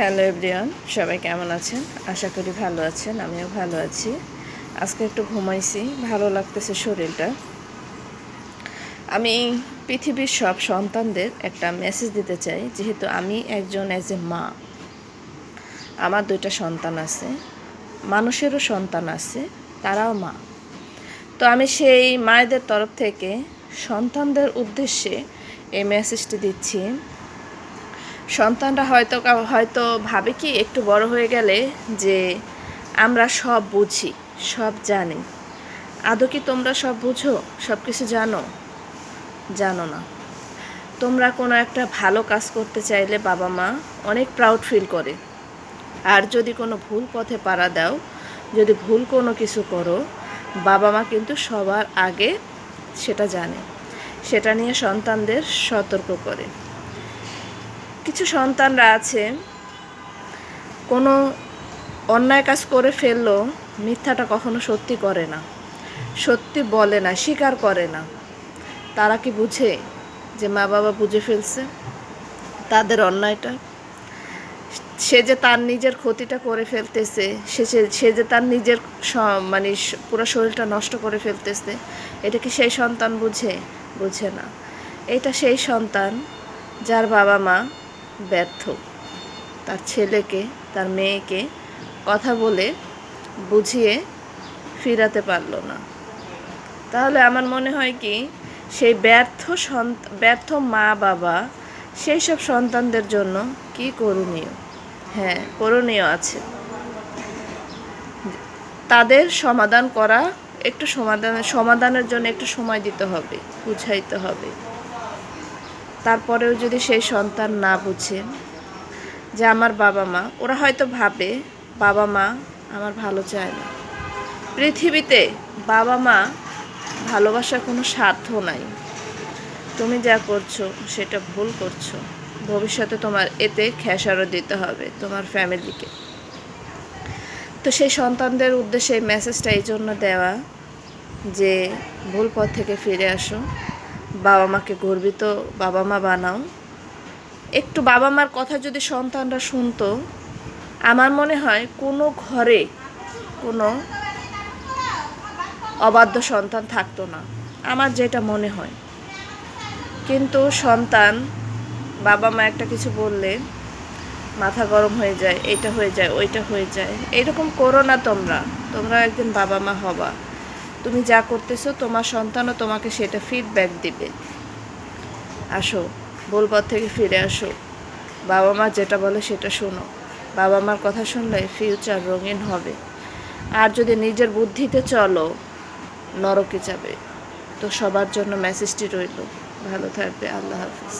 Hello everyone সবাই কেমন আছেন? আশা করি ভালো আছেন, আমিও ভালো আছি। আজকে একটু ঘুমাইছি, ভালো লাগতেছে শরীরটা। আমি পৃথিবীর সব সন্তানদের একটা মেসেজ দিতে চাই, যেহেতু আমি একজন অ্যাজ এ মা। আমার দুইটা সন্তান আছে, মানুষেরও সন্তান আছে, তারাও মা। তো আমি সেই মায়েদের তরফ থেকে সন্তানদের উদ্দেশ্যে এই মেসেজটি দিচ্ছি। সন্তানরা হয়তো হয়তো ভাবে কি একটু বড় হয়ে গেলে যে আমরা সব বুঝি, সব জানি। আদৌ কি তোমরা সব বুঝো? সব কিছু জানো? জানো না। তোমরা কোনো একটা ভালো কাজ করতে চাইলে বাবা মা অনেক প্রাউড ফিল করে। আর যদি কোনো ভুল পথে পাড়া দাও, যদি ভুল কোনো কিছু করো, বাবা মা কিন্তু সবার আগে সেটা জানে। সেটা নিয়ে সন্তানদের সতর্ক করে। কিছু সন্তানরা আছে। কোনো অন্যায় কাজ করে ফেলল, মিথ্যাটা কখনো সত্যি করে না। সত্যি বলে না, স্বীকার করে না। তারা কি বুঝে যে মা বাবা বুঝে ফেলছে? তাদের অন্যায়টা? সে যে তার নিজের ক্ষতিটা করে ফেলতেছে, সে সে যে তার নিজের মানে পুরো শরীরটা নষ্ট করে ফেলতেছে, এটা কি সেই সন্তান বুঝে? বুঝে না। এটা সেই সন্তান যার বাবা মা ব্যর্থ। তার ছেলেকে, তার মেয়েকে কথা বলে বুঝিয়ে ফিরাতে পারল না। তাহলে আমার মনে হয় কি, সেই ব্যর্থ ব্যর্থ মা বাবা সেই সব সন্তানদের জন্য কি করণীয়? হ্যাঁ করণীয় আছে। তাদের সমাধান করা একটু সমাধান, সমাধানের জন্য একটু সময় দিতে হবে, বুঝাইতে হবে। তারপরেও যদি সেই সন্তান না বুঝে যে আমার বাবা মা, ওরা হয়তো ভাবে, বাবা মা আমার ভালো চায় না। পৃথিবীতে বাবা মা ভালোবাসার কোনো স্বার্থ নাই। তুমি যা করছ, সেটা ভুল করছ। ভবিষ্যতে তোমার এতে খেসারও দিতে হবে তোমার ফ্যামিলিকে। তো সেই সন্তানদের উদ্দেশ্যে মেসেজটা এই জন্য দেওয়া যে ভুল পথ থেকে ফিরে আসো। বাবা মাকে গর্বিত বাবা মা বানাও। একটু বাবা মার কথা যদি সন্তানরা শুনতো, আমার মনে হয় কোনো ঘরে কোনো অবাধ্য সন্তান থাকতো না, আমার যেটা মনে হয়। কিন্তু সন্তান বাবা মা একটা কিছু বললে, মাথা গরম হয়ে যায়, এটা হয়ে যায়, ওইটা হয়ে যায়। এরকম করো না তোমরা তোমরা একদিন বাবা মা হবা। তুমি যা করতেছো, তোমার সন্তানও তোমাকে সেটা ফিডব্যাক দিবে। আসো ভুল পথ থেকে ফিরে আসো। বাবা মা যেটা বলে সেটা শোনো। বাবা মার কথা শুনলে ফিউচার রঙিন হবে। আর যদি নিজের বুদ্ধিতে চলো, নরকে যাবে। তো সবার জন্য মেসেজটি রইল। ভালো থাকবে, আল্লাহ হাফিজ।